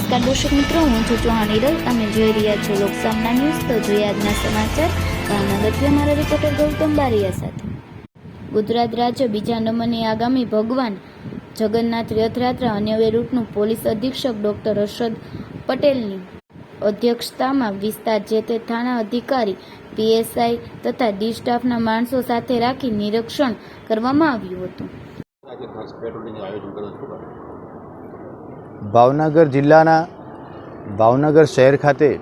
નમસ્કાર દર્શક મિત્રો, હું છું ચૌહાણ ઇરલ તમે જોઈ રહ્યા છો લોકસામના ન્યૂઝ. તો જોઈએ આજના સમાચાર. ભાવનગરથી અમારા રિપોર્ટર ગૌતમ બારિયા સાથે. ગુજરાત રાજ્ય બીજા નંબરની આગામી ભગવાન જગન્નાથ રથયાત્રા અન્ય રૂટનું પોલીસ અધિક્ષક ડોક્ટર હર્ષદ પટેલની અધ્યક્ષતામાં વિસ્તાર જે તે થાણા અધિકારી, પીએસઆઈ તથા ડી સ્ટાફના માણસો સાથે રાખી નિરીક્ષણ કરવામાં આવ્યું હતું આજે ખાસ પેટ્રોલિંગનું આયોજન કરો છો શું ભાવનગર જિલ્લાના ભાવનગર શહેર ખાતે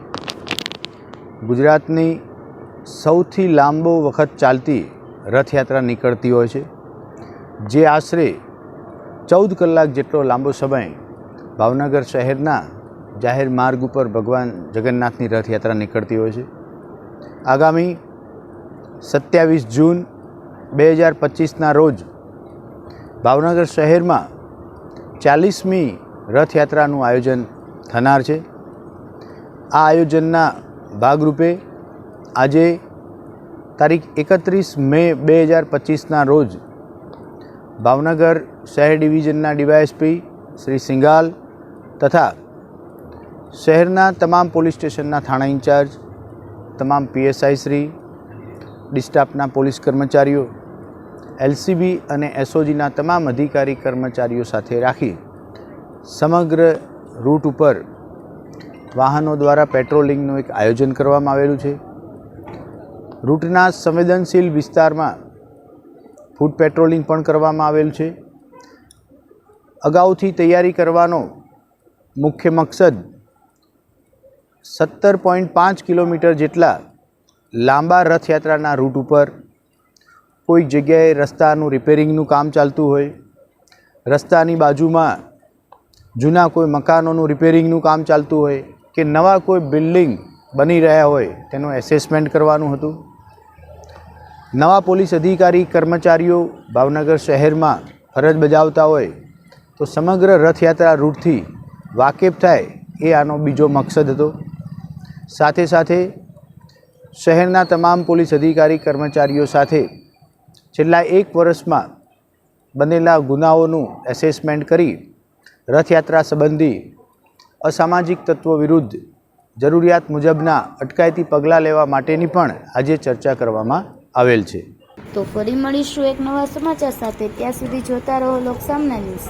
ગુજરાતની સૌથી લાંબો વખત ચાલતી રથયાત્રા નીકળતી હોય છે, જે આશરે ચૌદ કલાક જેટલો લાંબો સમય ભાવનગર શહેરના જાહેર માર્ગ ઉપર ભગવાન જગન્નાથની રથયાત્રા નીકળતી હોય છે. આગામી સત્યાવીસ જૂન બે હજાર પચીસના રોજ ભાવનગર શહેરમાં ચાલીસમી રથયાત્રાનું આયોજન થનાર છે. આ આયોજનના ભાગરૂપે આજે તારીખ એકત્રીસ મે બે હજાર પચીસના રોજ ભાવનગર શહેર ડિવિઝનના ડીવાયએસપી શ્રી સિંગાલ તથા શહેરના તમામ પોલીસ સ્ટેશનના થાણા ઇન્ચાર્જ, તમામ પીએસઆઈ શ્રી, ડિસ્ટાફના પોલીસ કર્મચારીઓ, એલસીબી અને એસઓજીના તમામ અધિકારી કર્મચારીઓ સાથે રાખી સમગ્ર રૂટ ઉપર વાહનો દ્વારા પેટ્રોલિંગનું એક આયોજન કરવામાં આવેલું છે. રૂટના સંવેદનશીલ વિસ્તારમાં ફૂડ પેટ્રોલિંગ પણ કરવામાં આવેલું છે. અગાઉથી તૈયારી કરવાનો મુખ્ય મકસદ સત્તર પોઈન્ટ પાંચ કિલોમીટર જેટલા લાંબા રથયાત્રાના રૂટ ઉપર કોઈ જગ્યાએ રસ્તાનું રિપેરિંગનું કામ ચાલતું હોય, રસ્તાની બાજુમાં જૂના કોઈ મકાનોનું રિપેરિંગનું કામ ચાલતું હોય કે નવા કોઈ બિલ્ડિંગ બની રહ્યા હોય, તેનું એસેસમેન્ટ કરવાનું હતું. નવા પોલીસ અધિકારી, કર્મચારીઓ ભાવનગર શહેરમાં ફરજ બજાવતા હોય, તો સમગ્ર રથયાત્રા રૂટથી વાકેફ થાય એ આનો બીજો મકસદ હતો. સાથે સાથે શહેરના તમામ પોલીસ અધિકારી, કર્મચારીઓ સાથે છેલ્લા એક વર્ષમાં બનેલા ગુનાઓનું એસેસમેન્ટ કરી રથયાત્રા સંબંધી અસામાજિક તત્વો વિરુદ્ધ જરૂરિયાત મુજબના અટકાયતી પગલાં લેવા માટેની પણ આજે ચર્ચા કરવામાં આવેલ છે. તો ફરી મળીશું એક નવા સમાચાર સાથે. ત્યાં સુધી જોતા રહો લોકસામના ન્યૂઝ.